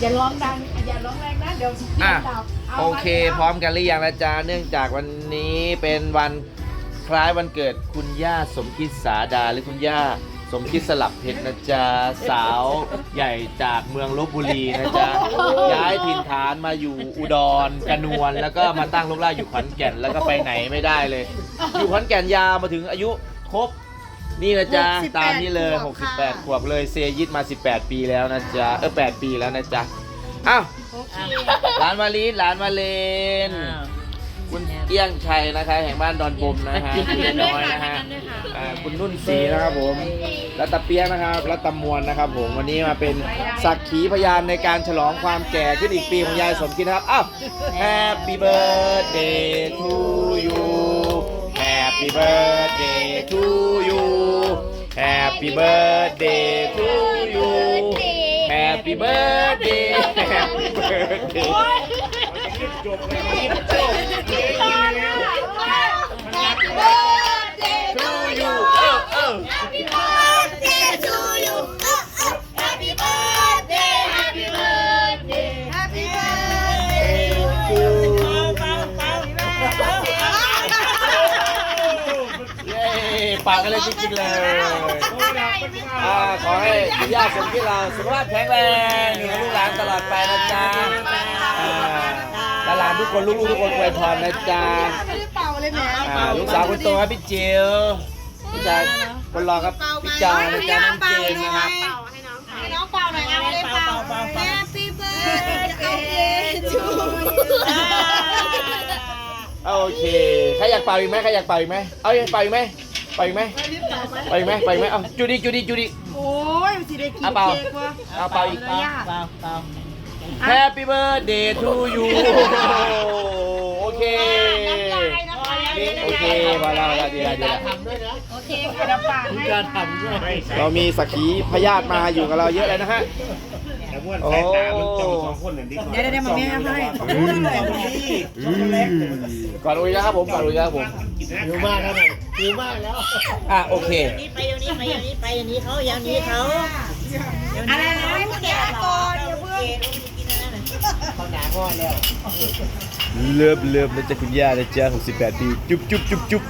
อย่าร้องดังอย่าร้องแรงนะเดี๋ยวเสียอะงดับาโอเคพร้อมกันหรือยังนะจ๊ะเนื่องจากวันนี้เป็นวันคล้ายวันเกิดคุณย่าสมคิดสาดาหรือคุณย่าสมคิดสลับเพชรนะจ๊ะสาวใหญ่จากเมืองลบบุรีนะจ๊ะย้ายถิ่นฐานมาอยู่อุดรกระนวลแล้วก็มาตั้งรกรากอยู่ขอนแก่นแล้วก็ไปไหนไม่ได้เลย อยู่ขอนแก่นยาวมาถึงอายุครบ นี่นะจ๊ะ68ตามนี้เลย ขวบค่ะ 68 ขวบเลยเซยิดมา 18 ปีแล้วนะจ๊ะ เออ8ปีแล้วนะจ๊ะ อ้าวหลานมาลีนหลานมาเลน คุณเอี้ยงชัยนะคะ แห่งบ้านดอนบมนะฮะเมียน้อยนะฮะอ่าคุณนุ่นศรีนะครับผมรัตตะเปียกนะครับรัตตมวลนะครับผมวันนี้มาเป็นสักขีพยานในการฉลองความแก่ขึ้นอีกปีของยายสมคิดนะครับ อ้าว Happy birthday to you Happy birthday to you Happy birthday to you Happy birthday Happy birthday ทูยู เออเออ ากกันเลยจริงๆเลยอ่าขอให้คุณย่าสมคิดเราสุขภาพแข็งแรงอยู่กับลูกหลานตลอดไปนะจ๊ะอ่าหลานทุกคนลูกๆทุกคนอวยพรนะจ๊ะไม่ได้เป่าเลยแหมอ่าลูกสาวคนโตครับพี่จิ๋วพี่ชายคนรองครับพี่จอยนะจ๊ะน้องเจนนะครับให้น้องเป่าหน่อยเอาเลยเป่า Happy birthday to you โอเค ใครอยากเป่าอีกไหมใครอยากเป่าอีกไหม เอาอยากเป่าอีกไหม เป่าอีกไหมเป่าอีกไหมเป่าอีกไหมเอาจูดี้จูดี้จูดี้โอ้ยสิได้กินเอาเป่า เค้กวะเอาเป่าอีกเป่าเป่าเป่า Happy birthday to you โอเคโอเคพอแล้วพอแล้วดีแล้วดีแล้วโอเคค่ะรับปากให้การทำด้วยเรามีสักขีพยาธิมาอยู่กับเราเยอะเลยนะฮะ แต่ว่าสายตามันจ้องสองคนนั่นดีกว่าเดี๋ยวเดี๋ยวมาแม่ให้ก่อนอุยนะครับผมก่อนอุยนะครับผมหิวมากครับหิวมากแล้วอะโอเคไปอย่างนี้ไปอย่างนี้ไปอย่างนี้เขาอย่างนี้เขาอะไรนะแกะก่อนอย่าเพิ่งเขาหนาพ่อแล้วเลิฟเลิฟนะจ๊ะคุณย่านะจ๊ะ68 ปี จุ๊บจุ๊บจุ๊บจุ๊บ